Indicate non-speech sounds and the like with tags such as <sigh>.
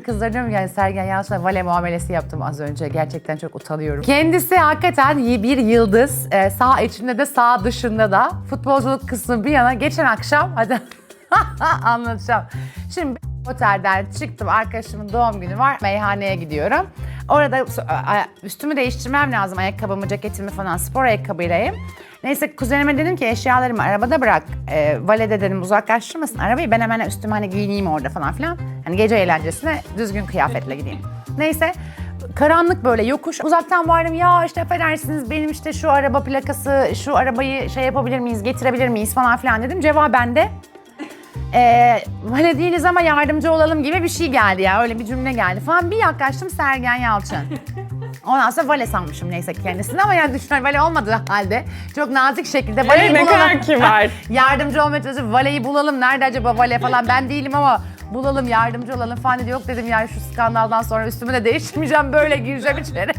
Kızlar diyorum yani Sergen Yalçın'a vale muamelesi yaptım az önce. Gerçekten çok utanıyorum. Kendisi hakikaten y- bir yıldız. Ee, sağ içinde de sağ dışında da. Futbolculuk kısmı bir yana. Geçen akşam <laughs> hadi anlatacağım. Şimdi otelden çıktım. Arkadaşımın doğum günü var. Meyhaneye gidiyorum. Orada üstümü değiştirmem lazım. Ayakkabımı, ceketimi falan spor ayakkabıylayım. Neyse kuzenime dedim ki eşyalarımı arabada bırak. E, valide dedim uzaklaştırmasın arabayı. Ben hemen üstüme hani giyineyim orada falan filan. Hani gece eğlencesine düzgün kıyafetle gideyim. Neyse karanlık böyle yokuş. Uzaktan vardım ya işte affedersiniz benim işte şu araba plakası, şu arabayı şey yapabilir miyiz, getirebilir miyiz falan filan dedim. Cevaben de ee, vale değiliz ama yardımcı olalım gibi bir şey geldi ya. Öyle bir cümle geldi falan. Bir yaklaştım Sergen Yalçın. Ondan sonra vale sanmışım neyse ki kendisini ama yani düşünün vale olmadığı halde çok nazik şekilde valeyi ne bulalım. kadar kibar. <laughs> yardımcı olmaya çalışıp valeyi bulalım. Nerede acaba vale falan ben değilim ama bulalım yardımcı olalım falan dedi. Yok dedim yani şu skandaldan sonra üstümü de değiştirmeyeceğim böyle gireceğim içeri.